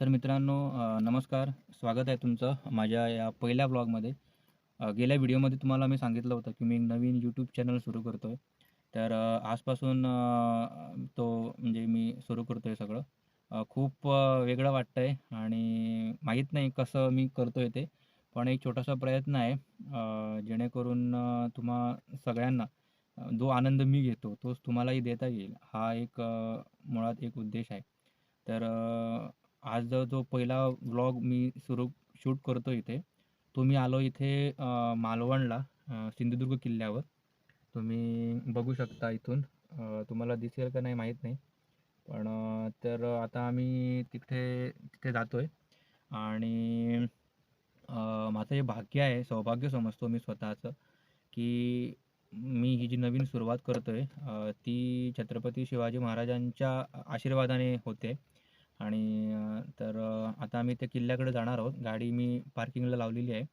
तर मित्रांनो नमस्कार. स्वागत आहे तुमचं माझ्या या पहिल्या ब्लॉगमध्ये. गेल्या व्हिडिओमध्ये तुम्हाला मी सांगितलं होतं की मी नवीन यूट्यूब चॅनल सुरू करतो आहे तर आजपासून तो म्हणजे मी सुरू करतो आहे सगळं खूप वेगळं वाटतं आहे आणि माहीत नाही कसं मी करतो आहे ते पण एक छोटासा प्रयत्न आहे जेणेकरून तुम्हा सगळ्यांना जो आनंद मी घेतो तोच तुम्हालाही देता येईल. हा एक मुळात एक उद्देश आहे. तर आज जो पहिला व्लॉग मी सुरू शूट करतो इथे तो मी आलो इथे मालवणला सिंधुदुर्ग किल्ल्यावर. तुम्ही बघू शकता इथून. तुम्हाला दिसेल का नाही माहीत नाही. पण तर आता आम्ही तिथे तिथे जातो आहे आणि माझं हे भाग्य आहे सौभाग्य समजतो मी स्वतःचं की मी ही जी नवीन सुरुवात करतो आहे ती छत्रपती शिवाजी महाराजांच्या आशीर्वादाने होते. आणि तर आता आम्ही त्या किल्ल्याकडे जाणार आहोत. गाडी मी पार्किंगला लावलेली आहे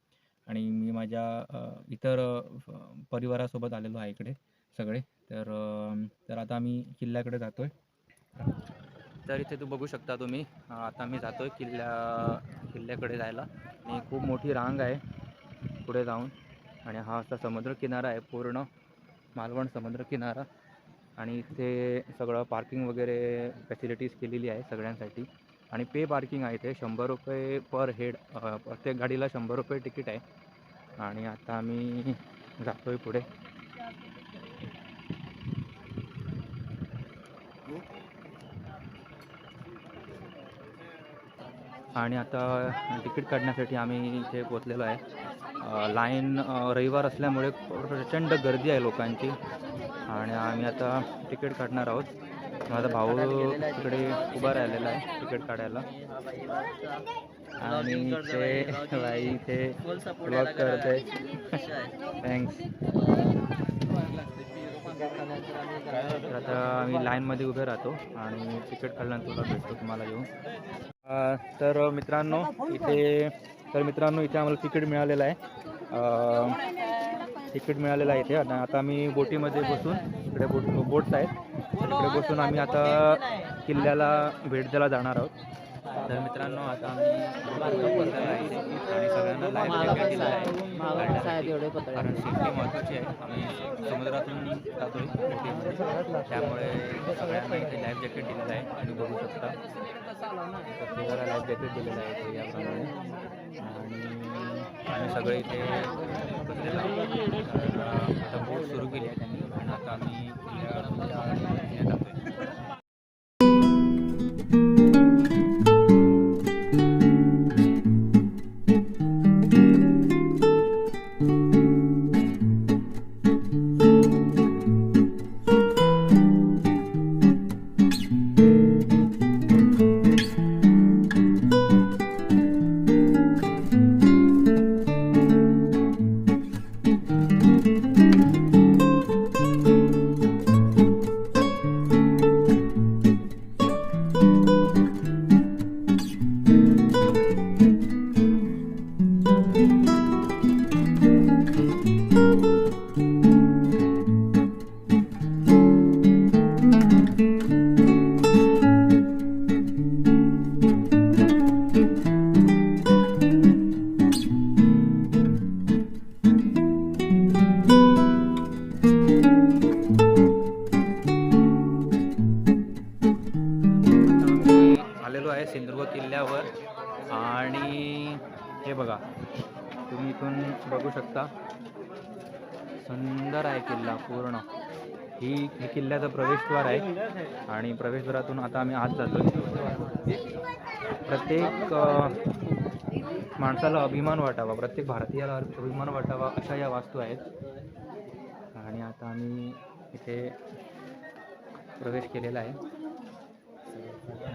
आणि मी माझ्या इतर परिवारासोबत आलेलो आहे इकडे सगळे. तर तर आता आम्ही किल्ल्याकडे जातो आहे तर इथे तू बघू शकता तुम्ही आता मी जातो आहे किल्ल्या किल्ल्याकडे जायला. आणि खूप मोठी रांग आहे पुढे जाऊन. आणि हा असा समुद्रकिनारा आहे पूर्ण मालवण समुद्रकिनारा. आणि इथे सगळं पार्किंग वगैरे फॅसिलिटीज केलेली आहे सगळ्यांसाठी. आणि पे पार्किंग आहे इथे. शंभर रुपये पर हेड प्रत्येक गाडीला शंभर रुपये तिकीट आहे. आणि आता आम्ही जातो आहे पुढे. आणि आता तिकीट काढण्यासाठी आम्ही इथे पोचलेलो आहे. लाईन रविवार असल्यामुळे प्रचंड गर्दी आहे लोकांची. आणि आम्ही आता तिकीट काढणार आहोत. माझा भाऊ तिकडे उभा राहिलेला आहे तिकीट काढायला. आणि ते बाई इथे ब्लॉग करते थँक्स आता आम्ही लाईनमध्ये उभे राहतो आणि तिकीट काढल्यानंतर तुला भेटतो तुम्हाला येऊन तर मित्रांनो इथे तर मित्रांनो इथे आम्हाला तिकीट मिळालेलं आहे. तिकीट मिळालेलं आहे इथे. आणि आता आम्ही बोटीमध्ये बसून इकडे बोट बोट्स आहेत. तर इकडे बसून आम्ही आता किल्ल्याला भेट द्यायला जाणार आहोत. तर मित्रांनो आता आम्ही आहे. आणि सगळ्यांना लाईफ. कारण सेफ्टी महत्त्वाची आहे. आम्ही समुद्रातून बोटीमध्ये. त्यामुळे सगळ्यांना इथे लाईफ जॅकेट दिलेलं आहे. आणि बघू शकता. प्रत्येकाला लाईफ जॅकेट दिलेलं आहे याप्रमाणे. आणि आम्ही सगळे इथे आणि हे बघा तुम्ही इथून बघू शकता. सुंदर आहे किल्ला पूर्ण. ही हे किल्ल्याचं प्रवेशद्वार आहे. आणि प्रवेशद्वारातून आता आम्ही आत जातो प्रत्येक माणसाला अभिमान वाटावा. प्रत्येक भारतीयाला अभिमान वाटावा अशा या वास्तू आहेत. आणि आता आम्ही इथे प्रवेश केलेला आहे.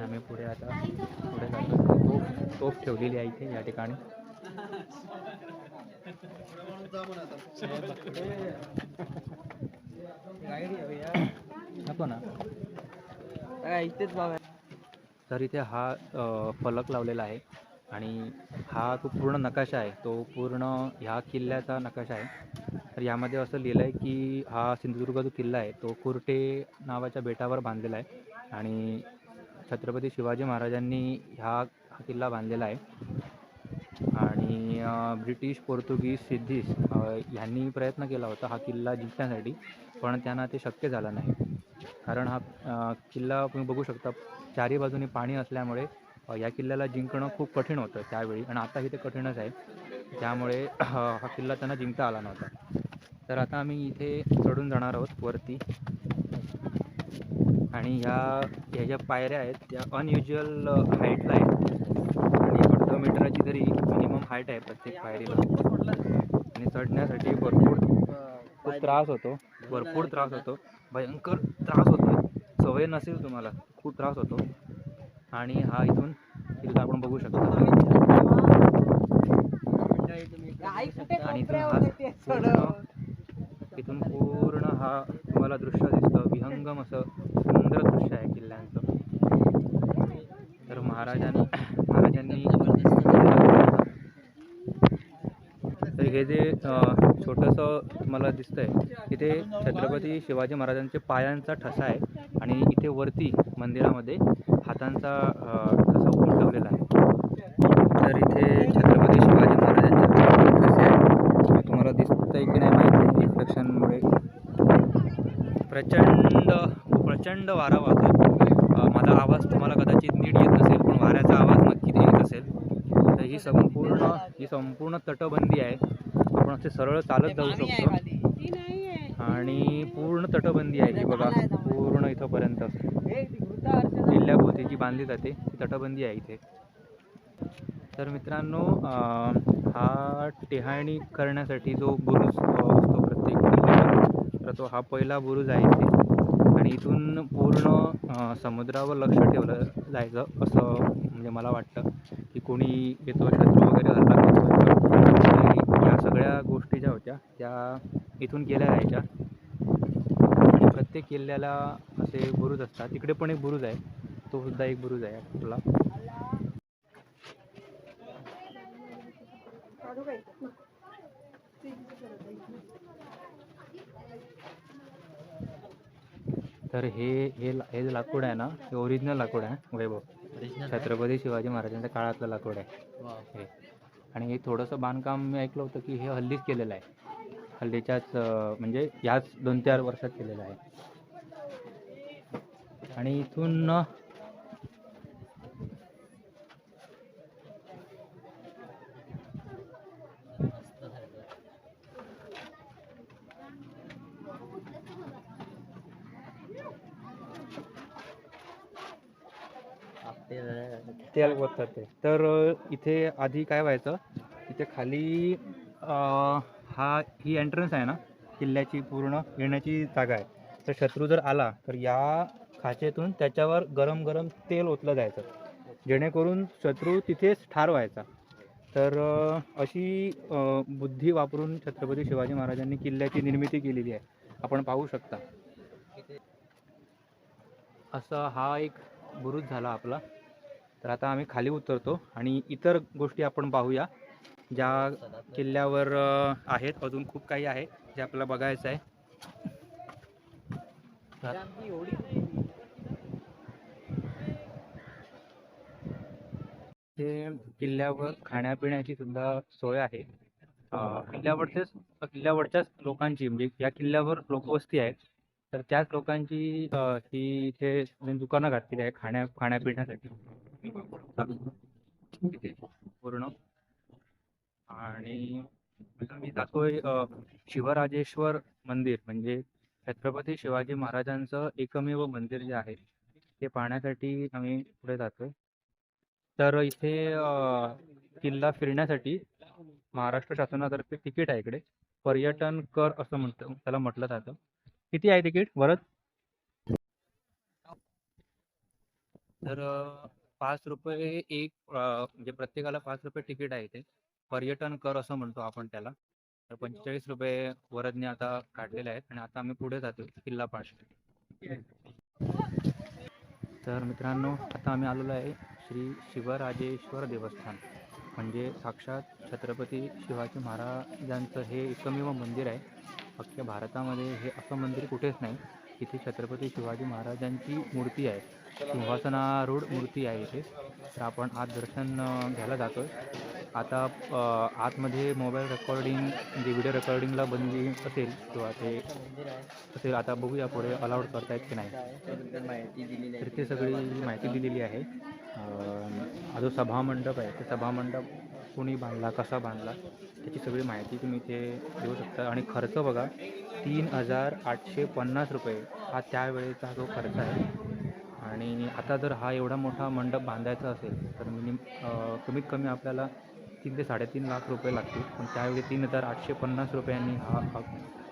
आम्ही पुढे आता पुढे जातो. तोफ तोफ ठेवलेली आहे इथे या ठिकाणी. नको ना. तर इथे हा फलक लावलेला आहे आणि हा तो पूर्ण नकाशा आहे. तो पूर्ण ह्या किल्ल्याचा नकाशा आहे. तर यामध्ये असं लिहिलं आहे की हा सिंधुदुर्ग जो किल्ला आहे तो कुर्टे नावाच्या बेटावर बांधलेला आहे. आणि छत्रपती शिवाजी महाराजांनी ह्या हा किल्ला बांधलेला आहे. आणि ब्रिटिश पोर्तुगीज सिद्धीस ह्यांनी प्रयत्न केला होता हा किल्ला जिंकण्यासाठी पण त्यांना ते शक्य झालं नाही. कारण हा किल्ला तुम्ही बघू शकता चारी बाजूनी पाणी असल्यामुळे या किल्ल्याला जिंकणं खूप कठीण होतं त्यावेळी. आणि आताही ते कठीणच आहे. त्यामुळे हा किल्ला त्यांना जिंकता आला नव्हता. तर आता आम्ही इथे चढून जाणार आहोत वरती. आणि ह्या ह्या ज्या पायऱ्या आहेत त्या अनयुज्युअल हाईटला आहेत. आणि अर्धा मीटराची तरी मिनिमम हाईट आहे प्रत्येक पायरीला. आणि चढण्यासाठी भरपूर खूप त्रास होतो. भरपूर त्रास होतो. भयंकर त्रास होतो. सवय नसेल तुम्हाला खूप त्रास होतो. आणि हा इथून किल्ला आपण बघू शकता. आणि हा पूर्ण इथून पूर्ण हा तुम्हाला दृश्य दिसतं. विहंगम असं सुंदर दृश्य आहे किल्ल्यांचं. तर महाराजांनी महाराजांनी तर हे जे छोटंसं तुम्हाला दिसतंय इथे छत्रपती शिवाजी महाराजांचे पायांचा ठसा आहे आणि इथे वरती मंदिरामध्ये हातांचा ठसा उमटवलेला आहे. तर इथे छत्रपती शिवाजी महाराजांचे ठसे आहे. तुम्हाला दिसतंय की नाही माहिती नाही रिफ्लेक्शनमुळे प्रचंड प्रचंड वारा वाहतो माझा आवाज तुम्हाला कदाचित नीट येत नसेल पण वाऱ्याचा आवाज नक्कीच येत असेल. तर ही संपूर्ण ही संपूर्ण तटबंदी आहे. आपण असे सरळ चालत जाऊ शकतो. आणि पूर्ण तटबंदी आहे ही बघा. पूर्ण इथंपर्यंत. किल्ल्याभोवती जी बांधली जाते. ती तटबंदी आहे इथे. तर मित्रांनो हा टेहाळणी करण्यासाठी जो बुरुज असतो प्रत्येक तर तो हा पहिला बुरुज आहे इथे. आणि इथून पूर्ण समुद्रावर लक्ष ठेवलं जायचं असं म्हणजे मला वाटतं की कोणी येतो शत्रू वगैरे हल्ला या सगळ्या गोष्टी ज्या होत्या त्या इथून केल्या जायच्या. आणि प्रत्येक किल्ल्याला असे बुरुज असतात. तिकडे पण एक बुरुज आहे. तो सुद्धा एक बुरुज आहे आपला. तर हे हे हे जे लाकूड आहे ना हे ओरिजिनल लाकूड आहे वैभव. छत्रपती शिवाजी महाराजांच्या काळातलं लाकूड आहे. हे. आणि हे थोडंसं बांधकाम मी ऐकलं होतं की हे हल्लीच केलेलं आहे. हल्लीच्याच म्हणजे याच दोन चार वर्षात केलेलं आहे. आणि इथून अं, तेल ओततात ते तर इथे आधी काय व्हायचं इथे खाली हा ही एंट्रन्स आहे ना किल्ल्याची पूर्ण येण्याची जागा आहे. तर शत्रू जर आला तर या खाचेतून त्याच्यावर गरम गरम तेल ओतलं जायचं. जेणेकरून शत्रू तिथेच ठार व्हायचा. तर अशी बुद्धी वापरून छत्रपती शिवाजी महाराजांनी किल्ल्याची निर्मिती केलेली आहे. आपण पाहू शकता. असा हा एक बुरुज झाला आपला. तर आता आम्ही खाली उतरतो आणि इतर गोष्टी आपण पाहूया. ज्या किल्ल्यावर आहेत अजून खूप काही आहे जे आपल्याला बघायचं आहे. ते किल्ल्यावर खाण्यापिण्याची सुद्धा सोय आहे. किल्ल्यावरचेच किल्ल्यावरच्याच लोकांची म्हणजे या किल्ल्यावर लोकवस्ती आहे तर त्याच लोकांची ही इथे म्हणजे दुकानं घातलेली आहे खाण्या खाण्यापिण्यासाठी. पूर्ण. आणि मी जातोय शिवराजेश्वर मंदिर म्हणजे छत्रपती शिवाजी महाराजांचं एकमेव मंदिर जे आहे ते पाहण्यासाठी आम्ही पुढे जातोय. तर इथे किल्ला फिरण्यासाठी महाराष्ट्र शासनातर्फे तिकीट आहे इकडे. पर्यटन कर असं म्हणत त्याला म्हटलं जातं. किती आहे तिकीट? वरत तर पाच रुपये एक म्हणजे प्रत्येकाला पाच रुपये तिकीट आहे इथे पर्यटन कर असं म्हणतो आपण त्याला. तर पंचेचाळीस रुपये वरदने आता काढलेले आहेत आणि आता आम्ही पुढे जातो किल्ला पाहण्यासाठी तर मित्रांनो आता आम्ही आलेलो आहे श्री शिवराजेश्वर देवस्थान. म्हणजे साक्षात छत्रपती शिवाजी महाराजांचं हे एकमेव मंदिर आहे. अख्ख्या भारतामध्ये हे असं मंदिर कुठेच नाही. तिथे छत्रपती शिवाजी महाराजांची मूर्ती आहे. सिंहासनारूढ मूर्ती आहे इथे. तर आपण आत दर्शन घ्यायला जातो आहे आता आतमध्ये मोबाईल रेकॉर्डिंग म्हणजे व्हिडिओ रेकॉर्डिंगला बंदी असेल किंवा ते असेल आता बघूया पुढे अलाउड करतायत की नाही. तर ते सगळी माहिती दिलेली आहे. हा जो सभामंडप आहे ते सभामंडप कोणी बांधला कसा बांधला त्याची सगळी माहिती तुम्ही इथे देऊ शकता. आणि खर्च बघा तीन हजार आठशे पन्नास रुपये हा त्यावेळेचा जो खर्च आहे. आणि आता जर हा एवढा मोठा मंडप बांधायचा असेल तर मिनिम कमीत कमी आपल्याला तीन ते साडेतीन लाख रुपये लागतील. पण त्यावेळी तीन हजार आठशे पन्नास रुपयांनी हा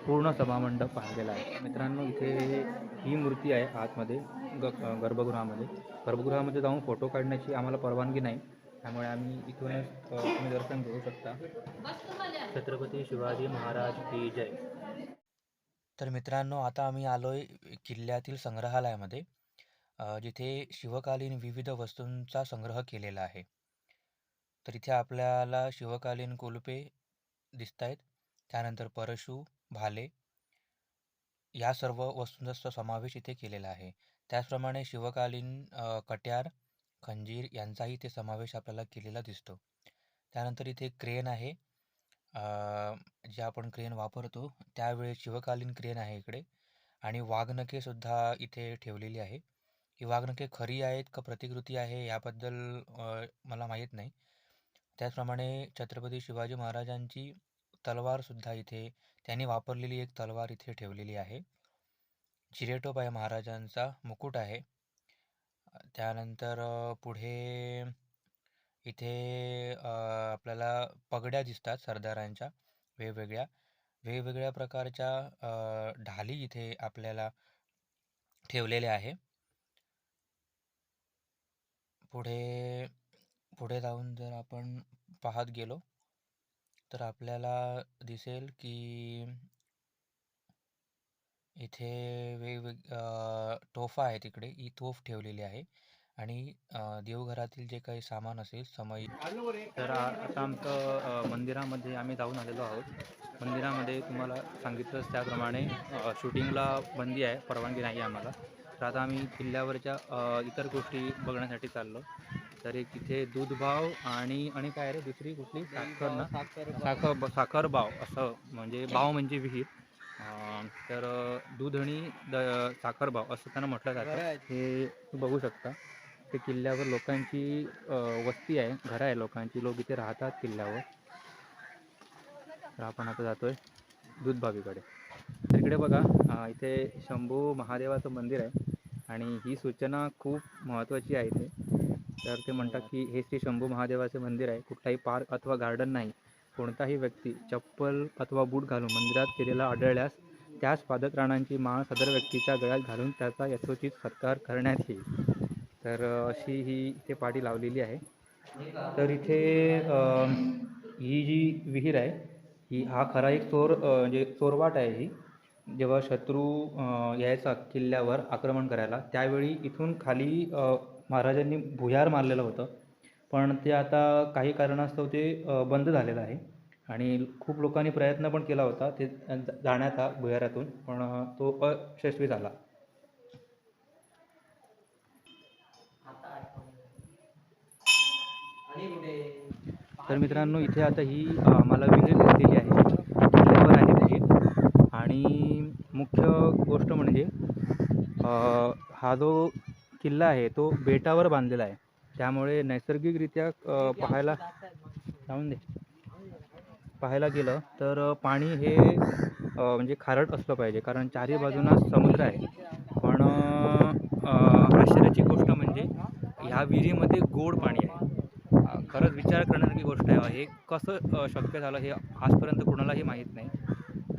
पूर्ण सभामंडप बांधलेला आहे. मित्रांनो इथे ही मूर्ती आहे आतमध्ये ग गर्भगृहामध्ये. गर्भगृहामध्ये जाऊन फोटो काढण्याची आम्हाला परवानगी नाही. त्यामुळे आम्ही इथूनच तुम्ही दर्शन घेऊ शकता. छत्रपती शिवाजी महाराज की जय. तर मित्रांनो आता आम्ही आलोय किल्ल्यातील संग्रहालयामध्ये. जिथे शिवकालीन विविध वस्तूंचा संग्रह केलेला आहे. तर इथे आपल्याला शिवकालीन कुलपे दिसत आहेत त्यानंतर परशु भाले या सर्व वस्तूंचा समावेश इथे केलेला आहे. त्याचप्रमाणे शिवकालीन कट्यार खंजीर यांचाही इथे समावेश आपल्याला केलेला दिसतो. त्यानंतर इथे क्रेन आहे. जे आपण क्रेन वापरतो त्यावेळी शिवकालीन क्रेन आहे इकडे. आणि वाघनकेसुद्धा इथे ठेवलेली आहे. ही वाघनखे खरी आहेत का प्रतिकृती आहे याबद्दल मला माहीत नाही. त्याचप्रमाणे छत्रपती शिवाजी महाराजांची तलवारसुद्धा इथे त्यांनी वापरलेली एक तलवार इथे ठेवलेली आहे. जिरेटोप आहे महाराजांचा मुकुट आहे. त्यानंतर पुढे इथे आपल्याला पगड्या दिसतात सरदारांच्या वेगवेगळ्या. वेगवेगळ्या प्रकारच्या ढाली इथे आपल्याला ठेवलेल्या आहे. पुढे पुढे जाऊन जर आपण पाहत गेलो तर आपल्याला दिसेल की इथे वेगवेग तोफा आहेत तिकडे. ही तोफ ठेवलेली आहे. आणि देवघरातील जे काही सामान असेल समय तर आता आमचं मंदिरामध्ये आम्ही जाऊन आलेलो आहोत. मंदिरामध्ये तुम्हाला सांगितलंच त्याप्रमाणे शूटिंगला बंदी आहे. परवानगी नाही आम्हाला. तर आता आम्ही किल्ल्यावरच्या इतर गोष्टी बघण्यासाठी चाललो. तर एक इथे दूधभाव आणि आणि काय रे? दुसरी कुठली? साखर ना? साखर ब- साखर बाव असं म्हणजे बाव म्हणजे विहीर. अं, तर दूध आणि द साखर बाव असं त्यांना म्हटलं जातं. हे बघू शकता. ते किल्ल्यावर लोकांची अं, वस्ती आहे. घरं आहे लोकांची. लोक इथे राहतात किल्ल्यावर. तर आपण आता जातोय दूधबावीकडे तर इकडे बघा इथे शंभू महादेवाचं मंदिर आहे. आणि ही सूचना खूप महत्त्वाची आहे इथे. तर ते म्हणतात की हे श्री शंभू महादेवाचे मंदिर आहे. कुठलाही पार्क अथवा गार्डन नाही. कोणताही व्यक्ती चप्पल अथवा बूट घालून मंदिरात केलेला आढळल्यास त्याच पादत्राणांची माळ सदर व्यक्तीच्या गळ्यात घालून त्याचा यथोचित सत्कार करण्यात येईल. तर अशी ही इथे पाटी लावलेली आहे. तर इथे ही जी विहीर आहे ही हा खरा एक चोर म्हणजे चोरवाट आहे ही. जेव्हा शत्रू यायचा किल्ल्यावर आक्रमण करायला त्यावेळी इथून खाली महाराजांनी भुयार मारलेलं होतं. पण ते आता काही कारणास्तव ते बंद झालेलं आहे. आणि खूप लोकांनी प्रयत्न पण केला होता ते जाण्याचा भुयारातून पण तो अयशस्वी झाला. तर मित्रांनो इथे आता ही मला आम्हाला विहीर दिसलेली आहे किल्ल्यावर आहे विहीर आणि मुख्य गोष्ट म्हणजे अ, हा जो किल्ला आहे तो बेटावर बांधलेला आहे. त्यामुळे नैसर्गिकरित्या पाहायला जाऊन दे. पाहायला गेलं तर पाणी हे म्हणजे खारट असलं पाहिजे कारण चारही बाजूंना समुद्र आहे. पण आश्चर्याची गोष्ट म्हणजे ह्या विहिरीमध्ये गोड पाणी आहे. खरंच विचार करण्यासारखी गोष्ट आहे. हे कसं शक्य झालं हे आजपर्यंत कोणालाही माहीत नाही.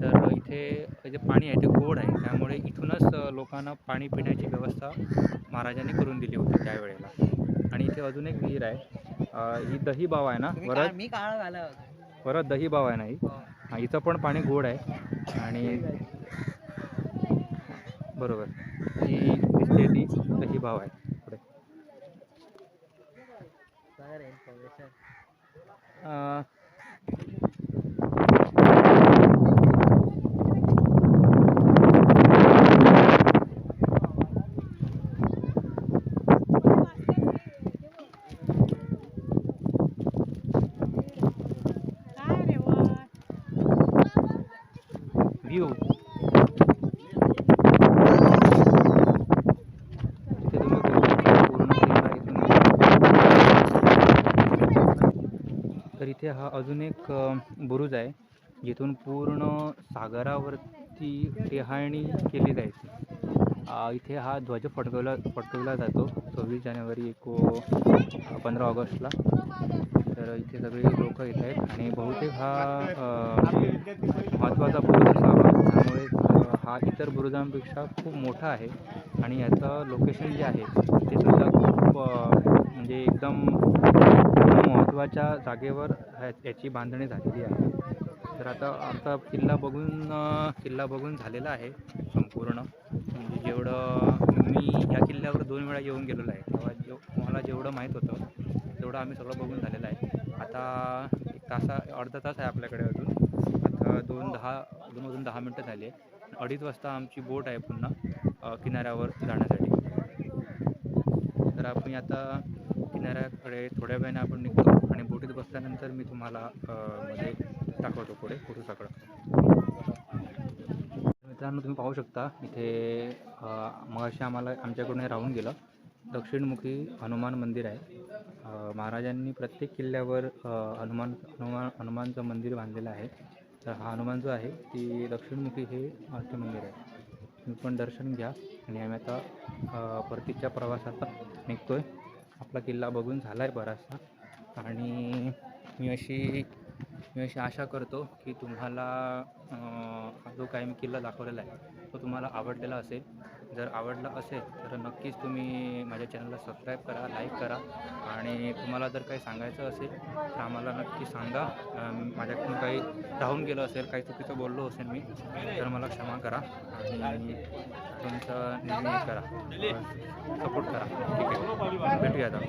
तर इथे जे पाणी आहे ते गोड आहे. त्यामुळे इथूनच लोकांना पाणी पिण्याची व्यवस्था महाराजांनी करून दिली होती त्यावेळेला. आणि इथे अजून एक विहीर आहे. ही दही बाव आहे ना? परत मी काळ घाला परत दही बाव आहे ना ही? हा, इथं पण पाणी गोड आहे. आणि बरोबर. ही दिसते ती दही बाव आहे. पुढे. व्ह्यू तर इथे हा अजून एक बुरुज आहे जिथून पूर्ण सागरावरती टेहाळणी केली जायची. इथे हा ध्वज फडकवला फडकवला जातो सव्वीस जानेवारी एक पंधरा ऑगस्टला. तर इथे सगळे लोक येत आहेत आणि बहुतेक हा महत्त्वाचा बुरुज इतर बुरुजांपेक्षा खूप मोठा आहे. आणि याचं लोकेशन जे आहे ते सुद्धा खूप म्हणजे एकदम महत्त्वाच्या जागेवर ह्या याची बांधणी झालेली आहे. तर आता आमचा किल्ला बघून किल्ला बघून झालेला आहे संपूर्ण. म्हणजे जेवढं मी या किल्ल्यावर दोन वेळा येऊन गेलेलो आहे तेव्हा जेव मला जेवढं माहीत होतं तेवढं आम्ही सगळं बघून झालेलं आहे. आता एक तासा अर्धा तास आहे आपल्याकडे अजून. आता दोन दहा दोन अजून दहा मिनटं झाली आहे अडीच वाजता आमची बोट आहे पुन्हा किनाऱ्यावर जाण्यासाठी. तर आपण आता किनाऱ्याकडे थोड्या वेळाने आपण निघतो आणि बोटीत बसल्यानंतर मी तुम्हाला मध्ये दाखवतो पुढे कुठं सगळं. मित्रांनो तुम्ही पाहू शकता इथे अ, मगाशी आम्हाला आमच्याकडून हे राहून गेलं. दक्षिणमुखी हनुमान मंदिर आहे. महाराजांनी प्रत्येक किल्ल्यावर हनुमान हनुमान हनुमानचं मंदिर बांधलेलं आहे. तर हा हनुमान जो आहे ती दक्षिणमुखी हे आठ मंदिर आहे. तुम्ही पण दर्शन घ्या आणि आम्ही आता परतीच्या प्रवासात निघतो आहे आपला किल्ला बघून झाला आहे बराचसा. आणि मी अशी मी अशी आशा करतो की तुम्हाला जो काही मी किल्ला दाखवलेला आहे तो तुम्हाला आवडलेला असेल. जर आवडला असेल तर नक्कीच तुम्ही माझ्या चॅनलला सबस्क्राईब करा लाईक करा. आणि तुम्हाला जर काही सांगायचं असेल तर आम्हाला नक्की सांगा. माझ्याकडून काही राहून गेलं असेल काही चुकीचं बोललो असेल मी तर मला क्षमा करा. आणि तुमचं नेहमी करा. सपोर्ट करा. ठीक आहे. भेटूया आता.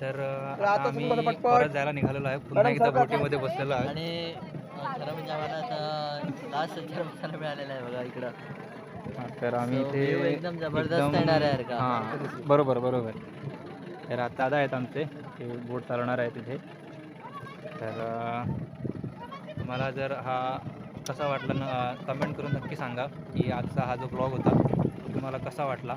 तर आम्ही परत जायला निघालेलो आहे. पुन्हा एकदा बोटीमध्ये बसलेलो आहे. आणि खरं म्हणजे आम्हाला आता लास्ट सज्जन बसायला मिळालेलं आहे बघा इकडं तर आम्ही So, view एकदम जबरदस्त येणार आहे का? हां बरोबर बरोबर. तर आता दादा आहेत आमचे ते बोट चालवणार आहे तिथे तर अं, तुम्हाला जर हा कसा वाटला ना कमेंट करून नक्की सांगा की आजचा हा जो ब्लॉग होता तो तुम्हाला कसा वाटला?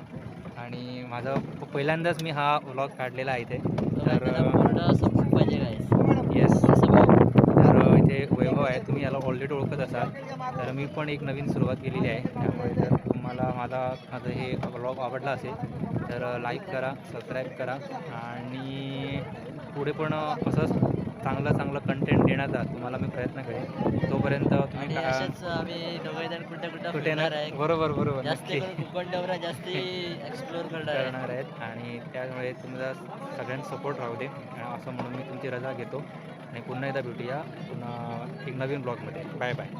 आणि माझा प- पहिल्यांदाच मी हा ब्लॉग काढलेला आहे इथे. तर तर पूर्ण सपोर्ट पाहिजे काय येस असं बघ. तर अ, वैभव आहे तुम्ही याला ऑलरेडी ओळखत असाल. तर मी पण एक नवीन सुरुवात केलेली आहे. त्यामुळे जर तुम्हाला माझा माझं हे ब्लॉग आवडला असेल तर लाईक करा सबस्क्राईब करा. आणि पुढे पण असंच चांगलं चांगलं कंटेंट देण्याचा तुम्हाला मी प्रयत्न करेन. तोपर्यंत तुम्ही कुठे बरोबर बरोबर जास्ती नक्की. जास्ती एक्सप्लोअर करणार आहे. करणार आहेत. आणि त्यामुळे तुमचा सगळ्यांचा सपोर्ट राहू दे. असं म्हणून मी तुमची रजा घेतो. आणि पुन्हा एकदा भेटूया पुन्हा एक नवीन ब्लॉगमध्ये. Bye bye.